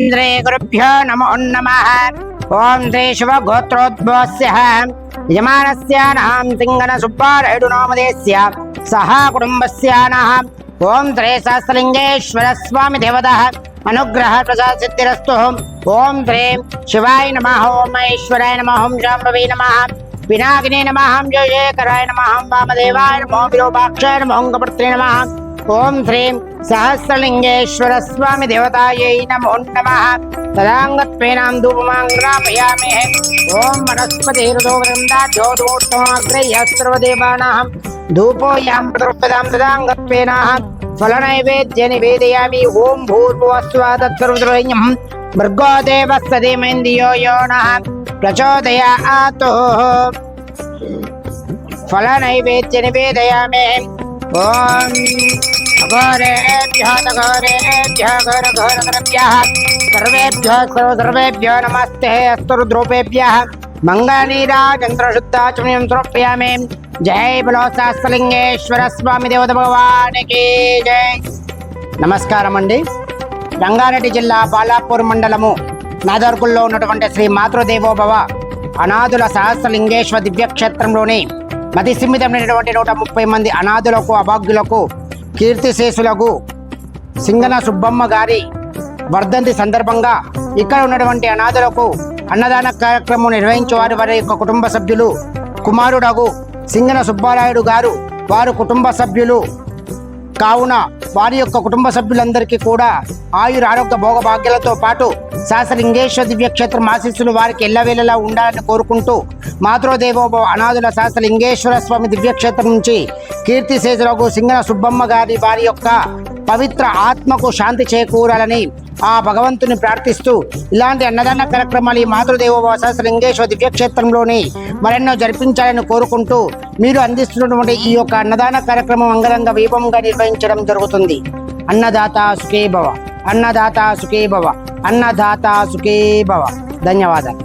श्रीन्द्रे गुरुभ्यो नमो नमः। ॐ श्री शुभगोत्रोद्भवस्यः यमानस्य नहं सिंहनसुब्बारेडुनामदेस्य सः कुटुम्बस्य नः ॐ श्रीसहस्रलिङ्गेश्वरस्वामिदेवतः शिवाय नमः। ॐ महेश्वराय नमः। ॐ जाम्बवे नमः। पिनाकिने नमः। ॐ जयकराय नमः। ॐ वामदेवाय नमो। विरूपाक्षाय नमो। अङ्गपत्रे नमः। ओम श्रीं सहस्रलिंगेश्वर स्वामी देवताये नमो नमः। तदाङ्गत्वेनां धूपमां ग्रापयामि। ॐ वनस्पति हृदोवृन्दा ज्योतोत्तमाग्रह्य सर्वदेवानां धूपो यां प्रदृप्तदां तदाङ्गत्वेनाः फलनैवेद्य निवेदयामि। ॐ भूर्भुवस्वादत्सर्वद्रोहिण्यं मृगो देवः सदेमेन्द्रियो यो नः प्रचोदयातुः फलनैवेद्य निवेदयामि। ओम సర్వేభ్య సర్వేభ్య నివేదయామి ఓం అఘోరేభ్యో తఘోరేభ్యో ఘోర ఘోరకరభ్యः నమస్తే అస్తు రుద్రూపేభ్యः మంగళనీరాజంత్రశుద్ధాచమయం జై బలో స్వామి దేవత భగవానికి జై నమస్కారం అండి రంగారెడ్డి జిల్లా బాలాపూర్ మండలము నాదర్గుల్లో ఉన్నటువంటి శ్రీ మాతృదేవోభవ అనాథుల సహస్రలింగేశ్వర దివ్యక్షేత్రంలోని మతి సిమ్మితమైనటువంటి నూట ముప్పై మంది అనాథులకు అభాగ్యులకు కీర్తిశేషులకు సింగన సుబ్బమ్మ గారి వర్ధంతి సందర్భంగా ఇక్కడ ఉన్నటువంటి అనాథులకు అన్నదాన కార్యక్రమం నిర్వహించే వారి వారి యొక్క కుటుంబ సభ్యులు కుమారుడగు సింగన సుబ్బారాయుడు గారు వారు కుటుంబ సభ్యులు కావున వారి యొక్క కుటుంబ సభ్యులందరికీ కూడా ఆయుర ఆరోగ్య భోగభాగ్యాలతో పాటు శాస్త్రలింగేశ్వర దివ్యక్షేత్రం ఆశీస్సులు వారికి ఎల్లవేళలా ఉండాలని కోరుకుంటూ మాతృదేవోభవ అనాథుల శాస్త్రలింగేశ్వర స్వామి దివ్యక్షేత్రం నుంచి కీర్తిశేషులకు సింగన సుబ్బమ్మ గారి వారి యొక్క పవిత్ర ఆత్మకు శాంతి చేకూరాలని ఆ భగవంతుని ప్రార్థిస్తూ ఇలాంటి అన్నదాన కార్యక్రమాలు ఈ మాతృదేవోభవ శాస్త్రలింగేశ్వర దివ్యక్షేత్రంలోని మరెన్నో జరిపించాలని కోరుకుంటూ మీరు అందిస్తున్నటువంటి ఈ యొక్క అన్నదాన కార్యక్రమం అంగరంగ వైభవంగా నిర్వహించడం జరుగుతుంది. అన్నదాత సుఖే భవ. అన్నదాత సుఖే భవ. అన్నదాత సుఖే భవ. ధన్యవాదాలు.